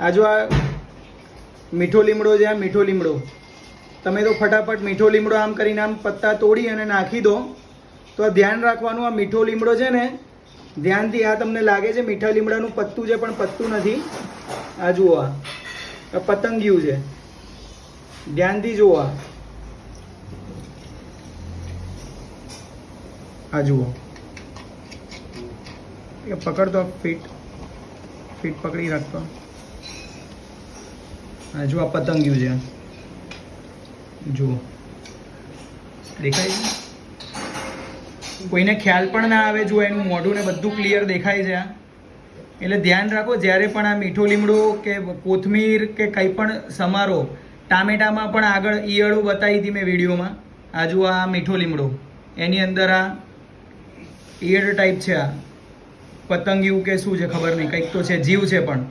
આ જો આ મીઠો લીમડો છે, આ મીઠો લીમડો. તમે તો ફટાફટ મીઠો લીમડો આમ કરીને આમ પત્તા તોડી અને નાખી દો. તો આ ધ્યાન રાખવાનું, આ મીઠો લીમડો છે ને, ધ્યાનથી આ તમને લાગે છે મીઠા લીમડાનું પત્તું છે, પણ પત્તું નથી. આ જુઓ આ. પતંગિયું છે. ધ્યાનથી જુઓ આ. જુઓ. પકડતો ફીટ ફીટ પકડી રાખતો. આ જો આ પતંગિયું છે. જુઓ. દેખાય છે? કોઈને ખ્યાલ પણ ના આવે જો એનું મોઢું ને બધું ક્લિયર દેખાય છે એટલે ધ્યાન રાખો, જ્યારે પણ આ મીઠો લીમડો કે કોથમીર કે કંઈ પણ સમારો, ટામેટામાં પણ આગળ ઈયળો બતાવી હતી મેં વિડીયોમાં. આ જુઓ આ મીઠો લીમડો. એની અંદર આ ઈયળ ટાઈપ છે આ. પતંગિયું કે શું છે ખબર નહીં, કંઈક તો છે, જીવ છે પણ.